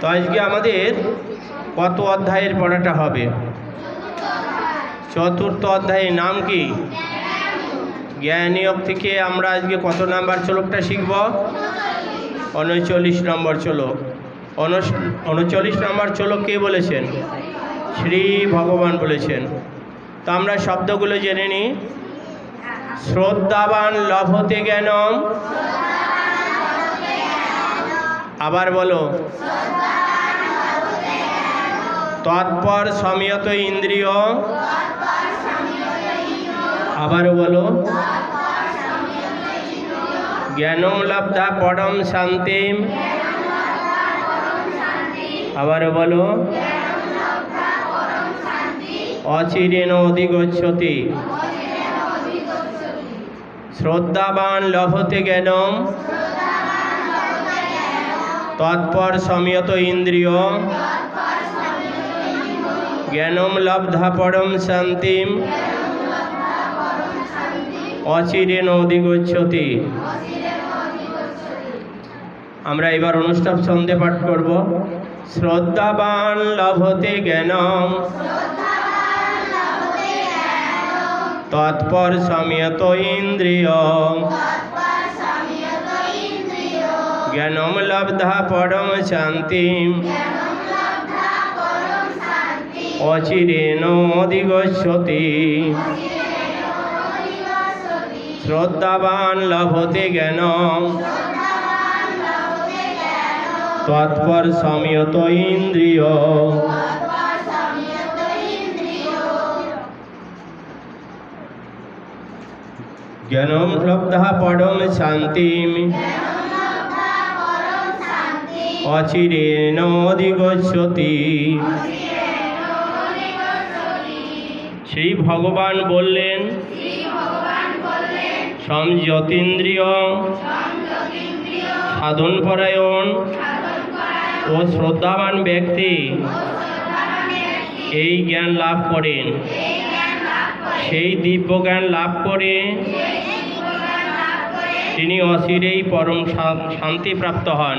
তো আজকে আমাদের কত অধ্যায়ের পড়াটা হবে? চতুর্থ অধ্যায়ের নাম কি? জ্ঞানীয়ক থেকে আমরা আজকে কত নাম্বার চলকটা শিখব? উনচল্লিশ নম্বর চলক উনচল্লিশ নম্বর চলক কে বলেছেন? শ্রী ভগবান বলেছেন। তো আমরা শব্দগুলো জেনে নিই। শ্রদ্ধাবান লভতে জ্ঞানম আবার বলো। তৎপর সময়ত ইন্দ্রিয়। আবার বলো। জ্ঞানম লব্ধা পরম শান্তিম। আবার বলো। অচিরেণ অধিগচ্ছতি। শ্রদ্ধাবান লভতে জ্ঞানম। তৎপর সময়ত ইন্দ্রিয়। জ্ঞানম লব্ধা পরম শান্তিম। অচিরেণ অধিগচ্ছতি আমরা এবার অনুষ্ঠান ছন্দে পাঠ করব। শ্রদ্ধাবান লভতে জ্ঞানম। তৎপর সময়ত ইন্দ্রিয়। জ্ঞানম লব্ধা পরম শান্তিম অচিরেণ অধিগচ্ছতি। শ্রদ্ধাবান লভতে জ্ঞানম। তৎপর সময়ত ইন্দ্রিয়। জ্ঞানম লব্ধা পরম শান্তিম। অচিরেণ অধিগচ্ছতি শ্রী ভগবান বললেন, সংযতীন্দ্রিয়, সাধনপরায়ণ ও শ্রদ্ধাবান ব্যক্তি এই জ্ঞান লাভ করেন। সেই দিব্য জ্ঞান লাভ করে তিনি অচিরেই পরম শান্তি প্রাপ্ত হন।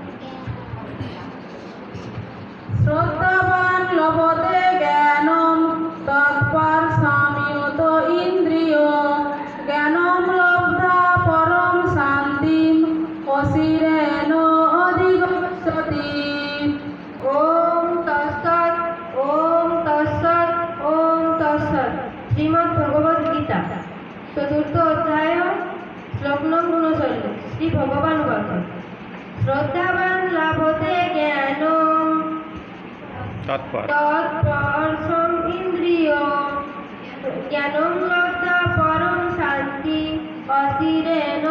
চতুর্থ অধ্যায় শ্লোক নং উনচল্লিশ শ্রী ভগবান কথা শ্রদ্ধাবান লাভতে জ্ঞান তৎপর। তৎপরশম ইন্দ্রিয়। জ্ঞানম লব্ধা পরম শান্তি। অচিরেণ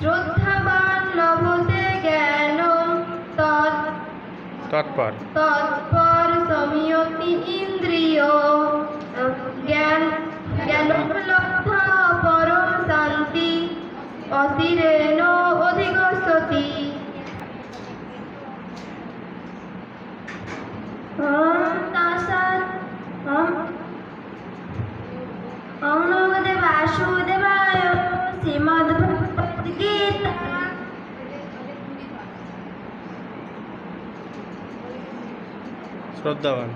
শ্রদ্ধাবান লভতে জ্ঞান তৎ তৎপর। তৎপর সমীয়তি ইন্দ্রিয় জ্ঞান জ্ঞান পরম শান্তি অচিরেণ শ্রদ্ধাবান।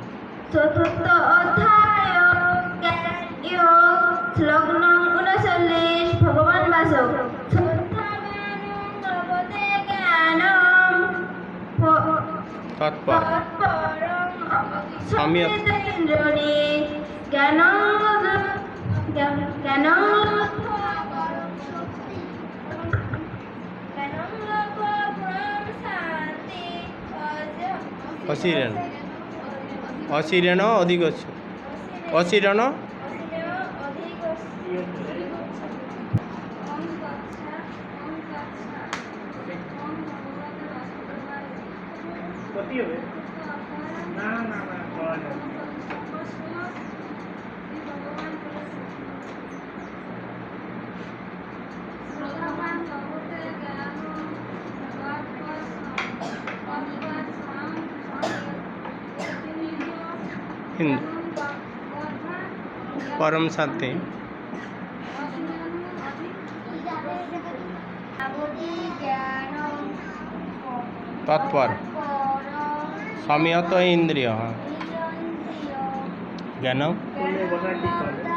চতুর্থ অধ্যায় যোগ শ্লোক নং উনচল্লিশ ভগবান বাসক তৎপর। সম্যক। অসিরেণ অধিগচ্ছ। অসিরেণ না না না। হিন্দু পরম শান্তি তৎপর সময়ত ইন্দ্রিয় জ্ঞান করলে